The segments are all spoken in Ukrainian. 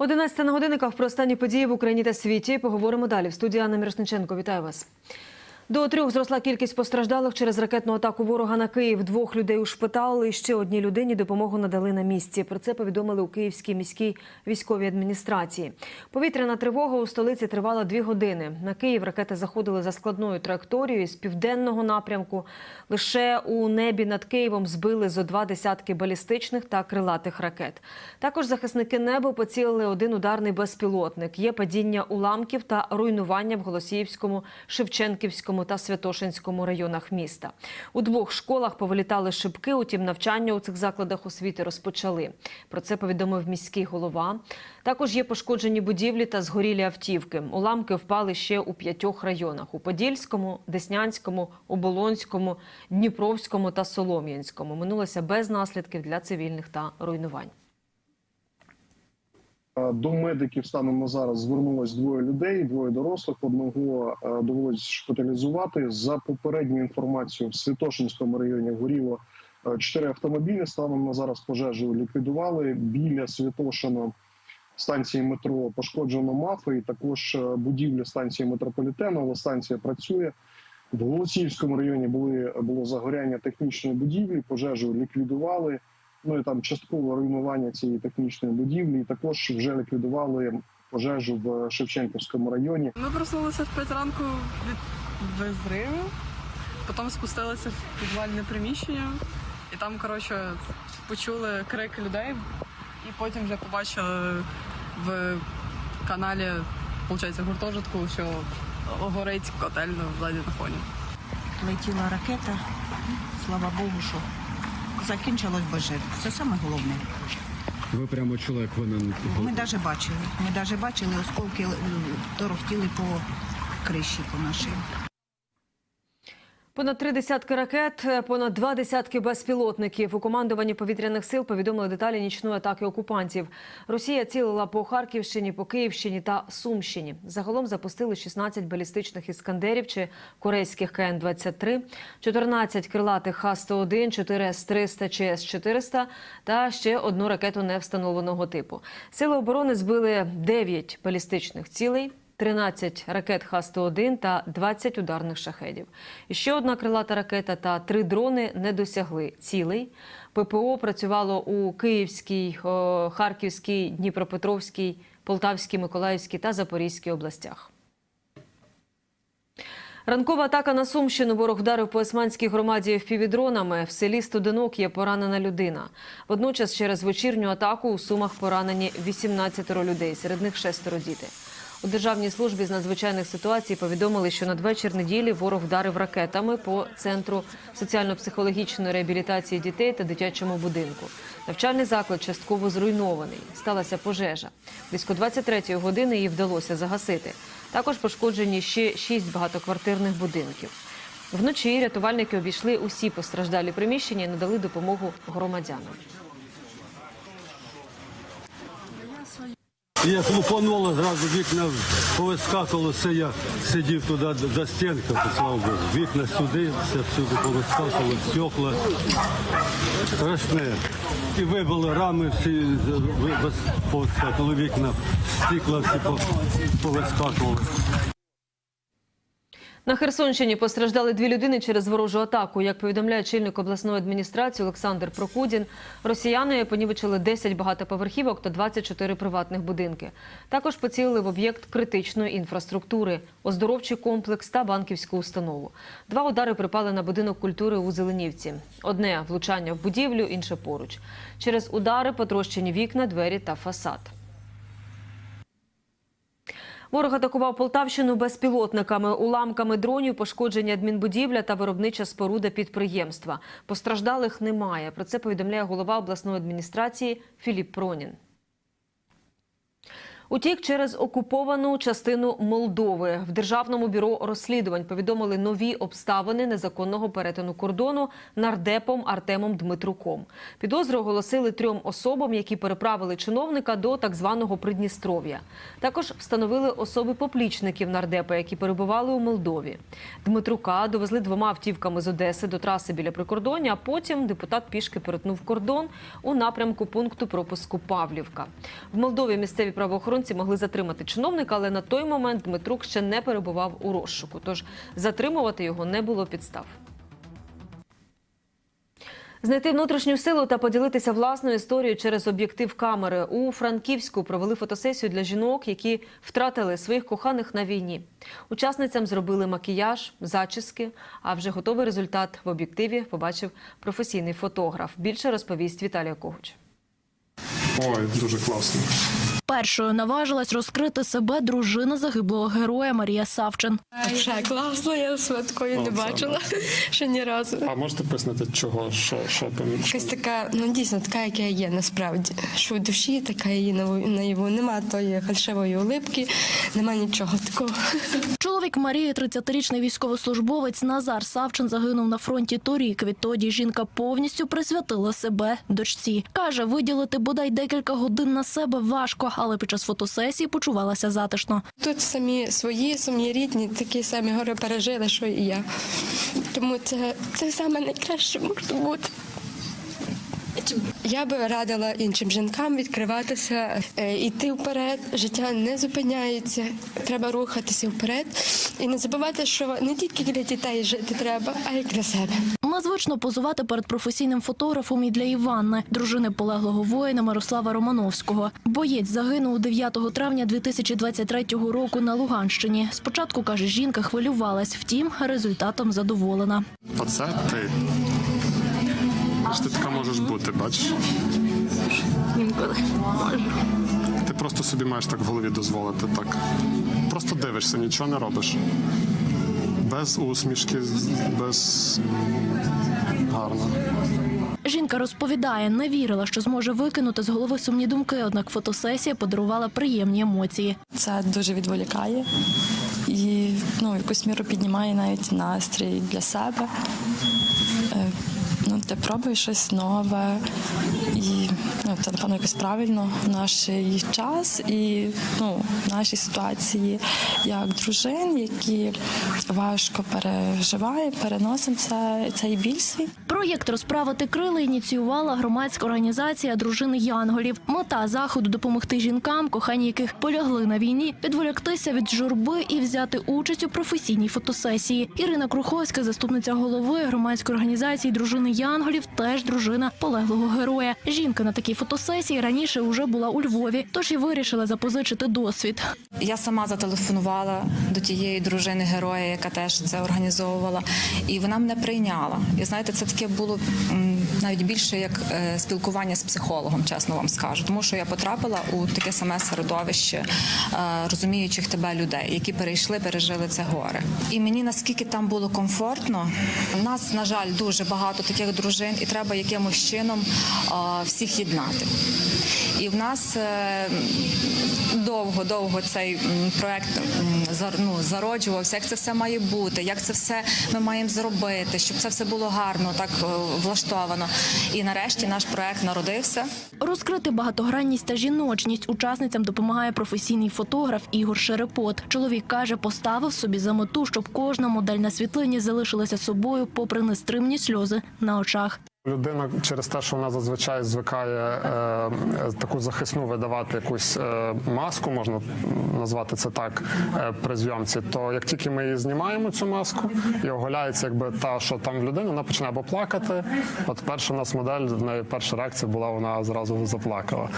11 на годинниках про останні події в Україні та світі. Поговоримо далі. В студії Анна Мірошниченко. Вітаю вас. До трьох зросла кількість постраждалих через ракетну атаку ворога на Київ. Двох людей ушпиталили. Ще одній людині допомогу надали на місці. Про це повідомили у Київській міській військовій адміністрації. Повітряна тривога у столиці тривала дві години. На Київ ракети заходили за складною траєкторією з південного напрямку. Лише у небі над Києвом збили зо два десятки балістичних та крилатих ракет. Також захисники неба поцілили один ударний безпілотник. Є падіння уламків та руйнування в Голосіївському, Шевченківському та Святошинському районах міста. У двох школах повилітали шибки. Утім, навчання у цих закладах освіти розпочали. Про це повідомив міський голова. Також є пошкоджені будівлі та згорілі автівки. Уламки впали ще у п'ятьох районах: у Подільському, Деснянському, Оболонському, Дніпровському та Солом'янському. Минулося без наслідків для цивільних та руйнувань. Е, До медиків станом на зараз звернулось двоє людей, двоє дорослих. Одного е, довелось шпиталізувати. За попередньою інформацією, в Святошинському районі горіло е, чотири автомобілі. Станом на зараз пожежу ліквідували. Біля Святошина станції метро пошкоджено мафи, і також будівлі станції метрополітену. Але станція працює. В Голосіївському районі були було загоряння технічної будівлі, пожежу ліквідували. Ну і там часткове руйнування цієї технічної будівлі. І також вже ліквідували пожежу в Шевченківському районі. Ми проснулися в 5 ранку від безриву, потім спустилися в підвальне приміщення, і там, коротше, почули крик людей, і потім вже побачили в каналі, виходить, гуртожитку, що горить котельно ззаді на фоні. летіла ракета. Слава Богу, що закінчилось без жертв. Це саме головне. Ви прямо чули, як вони Ми навіть бачили. Ми навіть бачили, осколки е, торохтіли по криші по нашій. Понад три десятки ракет, понад два десятки безпілотників. У командуванні повітряних сил повідомили деталі нічної атаки окупантів. Росія цілила по Харківщині, по Київщині та Сумщині. Загалом запустили 16 балістичних іскандерів чи корейських КН-23, 14 крилатих Х-101, 4 С-300 чи С-400 та ще одну ракету невстановленого типу. Сили оборони збили 9 балістичних цілей. 13 ракет Х-101 та 20 ударних шахедів. І ще одна крилата ракета та три дрони не досягли цілей. ППО працювало у Київській, Харківській, Дніпропетровській, Полтавській, Миколаївській та Запорізькій областях. Ранкова атака на Сумщину. Ворог вдарив по османській громаді впівдронами. В селі Студенок є поранена людина. Водночас через вечірню атаку у Сумах поранені 18 людей, серед них шестеро діти. У Державній службі з надзвичайних ситуацій повідомили, що надвечір неділі ворог вдарив ракетами по центру соціально-психологічної реабілітації дітей та дитячому будинку. Навчальний заклад частково зруйнований. Сталася пожежа. Близько 23-ї години її вдалося загасити. Також пошкоджені ще шість багатоквартирних будинків. Вночі рятувальники обійшли усі постраждалі приміщення і надали допомогу громадянам. Як лупануло, зразу вікна повискакало, все я сидів туди за стінкою, слава Богу. Вікна сюди, все всюди повискакало, стекла. Страшне. І вибили рами всі, ви- повискакали вікна, стекла всі повискакували. На Херсонщині постраждали дві людини через ворожу атаку. Як повідомляє чільник обласної адміністрації Олександр Прокудін, росіяни понівечили 10 багатоповерхівок та 24 приватних будинки. Також поцілили в об'єкт критичної інфраструктури, оздоровчий комплекс та банківську установу. Два удари припали на будинок культури у Зеленівці. Одне влучання в будівлю, інше поруч. Через удари потрощені вікна, двері та фасад. Ворог атакував Полтавщину безпілотниками, уламками дронів, пошкодження адмінбудівля та виробнича споруда підприємства. Постраждалих немає. Про це повідомляє голова обласної адміністрації Філіп Пронін. Утік через окуповану частину Молдови. В Державному бюро розслідувань повідомили нові обставини незаконного перетину кордону нардепом Артемом Дмитруком. Підозру оголосили трьом особам, які переправили чиновника до так званого Придністров'я. Також встановили особи поплічників нардепа, які перебували у Молдові. Дмитрука довезли двома автівками з Одеси до траси біля прикордоння. Потім депутат пішки перетнув кордон у напрямку пункту пропуску Павлівка. В Молдові місцеві правоохоронці могли затримати чиновника, але на той момент Дмитрук ще не перебував у розшуку. Тож затримувати його не було підстав. Знайти внутрішню силу та поділитися власною історією через об'єктив камери у Франківську провели фотосесію для жінок, які втратили своїх коханих на війні. Учасницям зробили макіяж, зачіски. А вже готовий результат в об'єктиві побачив професійний фотограф. Більше розповість Віталія Когуч. Ой, дуже класно. Першою наважилась розкрити себе дружина загиблого героя Марія Савчин. Вже класно, я такою не бачила ще ні разу. А можете пояснити, чого, що, що поміж? Якась така, ну дійсно така, яка є насправді. Що в душі така її наяву. Нема тої фальшивої улипки, нема нічого такого. Чоловік Марії, 30-річний військовослужбовець Назар Савчин, загинув на фронті торік. Відтоді жінка повністю присвятила себе дочці. Каже, виділити бодай декілька годин на себе важко, але під час фотосесії почувалася затишно. Тут самі свої, самі рідні, такі самі гори пережили, що і я. Тому це, це саме найкраще може бути. Я би радила іншим жінкам відкриватися, е, йти вперед. Життя не зупиняється. Треба рухатися вперед і не забувати, що не тільки для дітей жити треба, а й для себе. Незвично позувати перед професійним фотографом і для Іванни, дружини полеглого воїна Мирослава Романовського. Боєць загинув 9 травня 2023 року на Луганщині. Спочатку каже, жінка хвилювалась, втім, результатом задоволена. Оце ти. Ти така можеш бути, бачиш? Інколи можу. Ти просто собі маєш так в голові дозволити. Так. Просто дивишся, нічого не робиш. Без усмішки, без гарно. Жінка розповідає, не вірила, що зможе викинути з голови сумні думки, однак фотосесія подарувала приємні емоції. Це дуже відволікає і ну, якусь міру піднімає навіть настрій для себе. Пробуєш щось нове, і ну, це напевно якось правильно в наш час і ну, в нашій ситуації як дружин, які важко переживають, переносимо це, цей біль свій. Проєкт розправити крила ініціювала громадська організація дружини Янголів. Мета заходу допомогти жінкам, кохані яких полягли на війні, відволіктися від журби і взяти участь у професійній фотосесії. Ірина Круховська, заступниця голови громадської організації дружини Янголів, теж дружина полеглого героя. Жінка на такій фотосесії раніше вже була у Львові, тож і вирішила запозичити досвід. Я сама зателефонувала до тієї дружини героя, яка теж це організовувала, і вона мене прийняла. І знаєте, це таке було навіть більше як е, спілкування з психологом, чесно вам скажу, тому що я потрапила у таке саме середовище е, розуміючих тебе людей, які перейшли, пережили це горе. І мені наскільки там було комфортно, у нас на жаль дуже багато таких дружин, і треба якимось чином е, всіх єднати. І в нас довго-довго цей м, проект ну, зароджувався, як це все має бути, як це все ми маємо зробити, щоб це все було гарно, так е, влаштовано. І нарешті наш проект народився. Розкрити багатогранність та жіночність учасницям допомагає професійний фотограф Ігор Шерепот. Чоловік каже, поставив собі за мету, щоб кожна модель на світлині залишилася собою, попри нестримні сльози на очах. Людина через те, що вона зазвичай звикає е, таку захисну видавати якусь е, маску, можна назвати це так, е, при зйомці, то як тільки ми її знімаємо, цю маску, і оголяється якби та, що там в людини, вона починає або плакати. От перша у нас модель, в неї перша реакція була, вона зразу заплакала.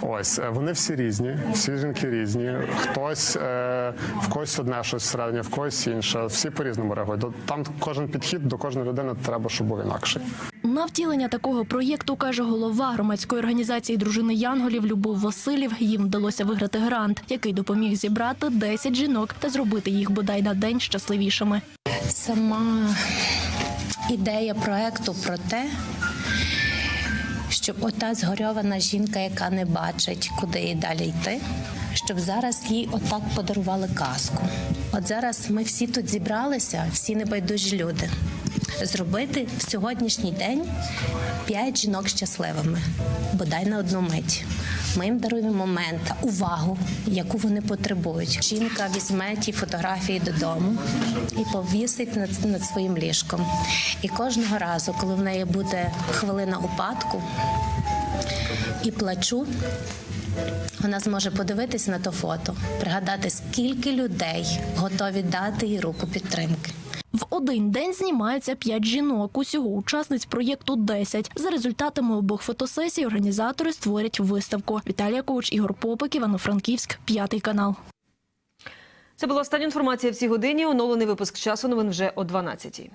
Ось е, вони всі різні, всі жінки різні. Хтось е, в когось одне щось середнє, в когось інше. Всі по-різному реагують. Там кожен підхід до кожної людини треба, щоб був інакший. На втілення такого проєкту каже голова громадської організації дружини Янголів Любов Василів. Їм вдалося виграти грант, який допоміг зібрати 10 жінок та зробити їх бодай на день щасливішими. Сама ідея проекту про те, щоб ота згорьована жінка, яка не бачить, куди їй далі йти, щоб зараз їй отак подарували казку. От зараз ми всі тут зібралися, всі небайдужі люди. Зробити в сьогоднішній день п'ять жінок щасливими, бодай на одну мить. Ми їм даруємо момент, увагу, яку вони потребують. Жінка візьме ті фотографії додому і повісить над, над своїм ліжком. І кожного разу, коли в неї буде хвилина упадку і плачу, вона зможе подивитися на то фото, пригадати, скільки людей готові дати їй руку підтримки. В один день знімається п'ять жінок. Усього учасниць проєкту 10. За результатами обох фотосесій організатори створять виставку. Віталія Коуч, Ігор Попик, Івано-Франківськ, п'ятий канал. Це була остання інформація в цій годині. Оновлений випуск часу новин вже о 12-й.